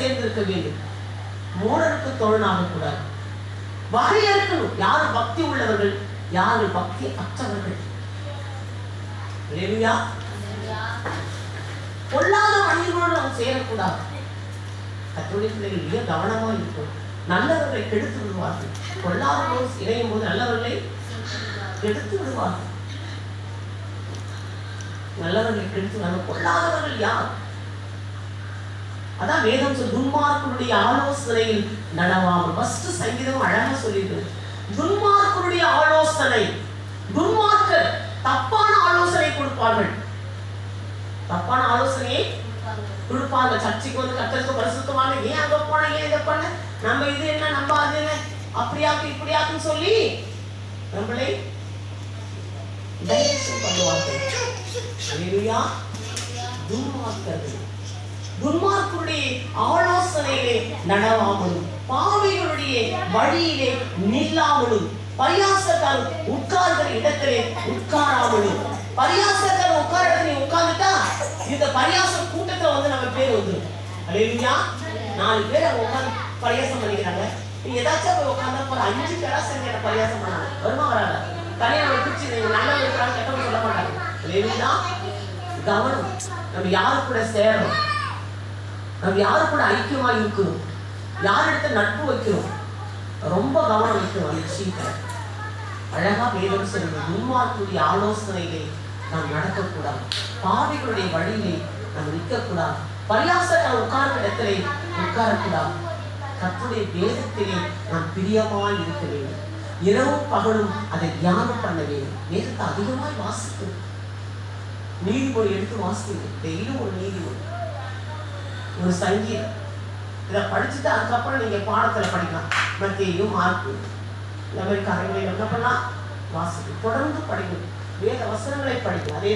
சேர்ந்திருக்க வேண்டும். மூடருக்கு தோழனாக கூடாது வகையறுக்கணும் யார் பக்தி உள்ளவர்கள் யார் பக்தி அற்றவர்கள்? பொல்லாத மனிதர்களோடு நாம் சேரக்கூடாது. கத்தோலிக்க பிள்ளைகள் மிக கவனமா இருக்கும் நல்லவர்களை கெடுத்து விடுவார்கள். பொல்லாதவர்களோடு இணையும் போது நல்லவர்களை கெடுத்து விடுவார்கள். நல்லவர்களை கெடுத்து விடுவார்கள் பொல்லாதவர்கள் யார்? அதான் வேதம் சொல் துன்மார்க்கனுடைய ஆலோசனையில் நடவாமல் ஃபர்ஸ்ட் சங்கீதம் அழகா சொல்லிடுது துன்மார்க்கனுடைய ஆலோசனை துன்மார்க்கர் தப்பான ஆலோசனை கொடுப்பார்கள். தப்பான ஆலோசனையை கொடுப்பாங்க சர்ச்சைக்கு வந்து கத்தருக்கு பரிசுத்தமான ஏன் அங்க போன? ஏன் இதை பண்ண? நம்ம இது என்ன? நம்ம அது என்ன? அப்படியாக்கு இப்படியாக்குன்னு சொல்லி நம்மளை டைரக்ஷன் பண்ணுவார்கள். துன்மார்க்கர்கள். துன்மார்க்கருடைய ஆலோசனையிலே நடவாமலும் பாவிகளுடைய வழியிலே நில்லாமலும் பரியாசக்கார் உட்கார்கிற இடத்திலே உட்காராமலும். பரியாசக்கார் உட்கார இடத்துல நீ உட்கார்ந்துட்டா இந்த பரியாச கூட்டத்துல வந்து நம்ம பேர் வந்துடும் அலையா நாலு பேர் அவங்க உட்காந்து பரியாசம் பண்ணிக்கிறாங்க. நீ ஏதாச்சும் போய் உட்கார்ந்தா போல அஞ்சு பேரா சேர்ந்து என்ன பரியாசம் பண்ணாங்க வருமா வராங்க தனியாக ஒரு பிடிச்சி நல்லா இருக்கிறாங்க கெட்டவங்க சொல்ல மாட்டாங்க. அலையா கவனம். நம்ம யாரு கூட சேரணும்? நம்ம யாரு கூட ஐக்கியமாக இருக்கணும்? யாரிடத்த நட்பு வைக்கிறோம் ரொம்ப கவனம் வைக்கணும் அந்த விஷயத்தை அழகாக வேதம் சொல்லுங்க துன்மார்க்குடைய ஆலோசனையிலே நாம் நடக்கக்கூடாது பாவிகளுடைய வழியிலே நாம் நிற்கக்கூடாது. பரியாசக்கார உட்கார்ந்த இடத்திலே உட்காரக்கூடாது. கர்த்தருடைய வேதத்திலே நாம் பிரியமாய் இருக்க வேண்டும். இரவும் பகலும் அதை தியானம் பண்ண வேண்டும். வேதத்தை அதிகமாய் வாசிக்கணும். நீதிமொழி எடுத்து வாசிக்கணும். டெய்லியும் ஒரு நீதிமொழி ஒரு சங்கீதம். இதை படிச்சுட்டு அதுக்கப்புறம் நீங்க பாடத்துல படிக்கலாம். மத்தியும் மார்க்கு இந்த மாதிரி காரியங்களை என்ன பண்ணலாம் வாசிக்கும் தொடர்ந்து படிக்கணும். வேத வசனங்களை படிக்கணும் அதே